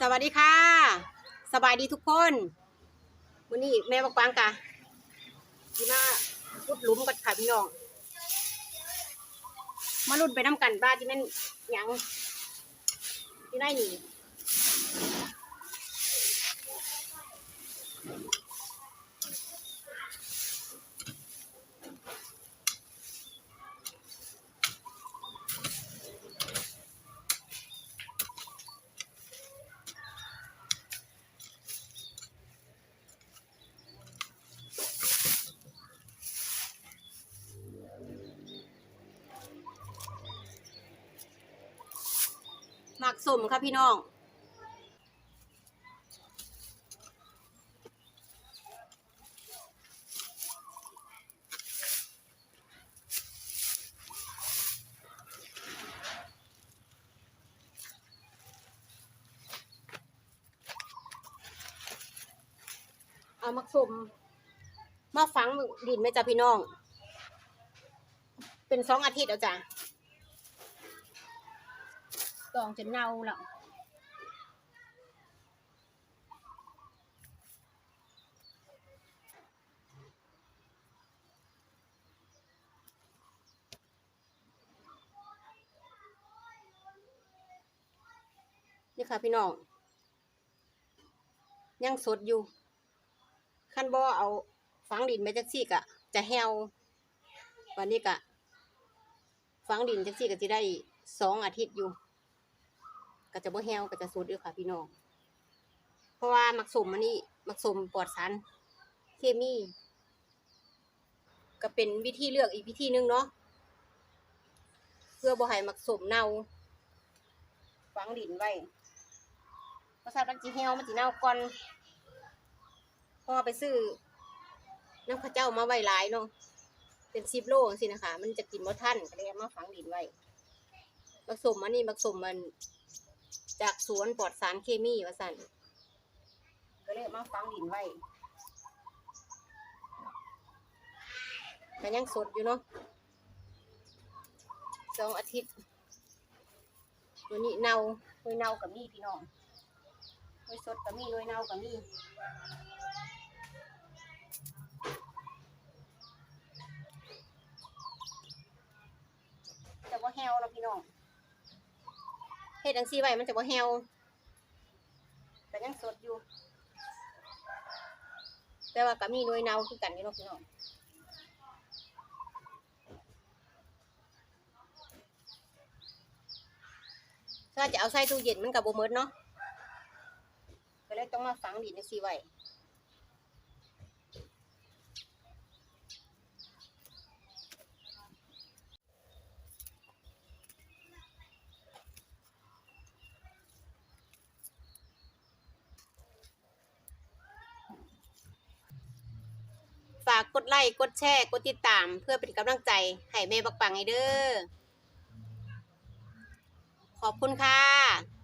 สวัสดีค่ะ สบายดีทุกคนวันนี้แม่บักปางกะพี่มาพุดหลุมกันค่ะพี่น้อง มาลุ้นไปน้ำกันบ้าที่แม่นยังที่ได้หนี หมักสมค่ะพี่น้องเอามักสมมาฝังดินไหมจ้ะพี่น้อง เป็นสองอาทิตย์แล้วจ้ะ กองจะเน่าแล้วนี่ค่ะพี่น้อง ยังสดอยู่ขั้นบ่อเอาฝังดินไปจักซี่กะ จะแห้ววันนี้กะฝังดินจักซี่ก็จะได้สองอาทิตย์อยู่ ก็จะบ่แห้วก็จะสดอยู่ค่ะพี่น้อง เพราะว่ามักสมอันนี้มักสมปลอดสารเคมี ก็เป็นวิธีเลือกอีกวิธีหนึงเนาะ เพื่อบ่ให้มักสมเน่าฝังดินไว้เพราะถ้ามันสิแห้วมันสิเน่าก่อนพอไปซื้อน้ำข้าวเจ้ามาไว้หลายเนาะเป็นสิบโลจังซี่นะคะ มันจะกินบ่ทันก็เลยมาฝังดินไว้ผสมอันนี้ผสมมัน จากสวนปลอดสารเคมีว่าสั่นก็เลยเอามาฝังดินไว้แต่ยังสดอยู่เนาะสองอาทิตย์ตัวนี้เน่าหน่วยเน่ากับมีพี่น้องหน่วยสดกับมีหน่วยเน่ากับมีจะบ่แฮวเนาะพี่น้อง เฮ็ดจังซี่ไว้มันจะบ่แฮวแต่ยังสดอยู่ แต่ว่าก็มีหน่วยเนาคือกันอยู่เนาะพี่น้องถ้าจะเอาใส่ตู้เย็นมันก็บ่หมดเนาะก็เลยต้องมาฝังดินจังซี่ไว้ากกดไลค์กดแชร์กดติดตาม เพื่อเป็นกำลังใจให้แม่บักปังไอเด้อขอบคุณค่ะ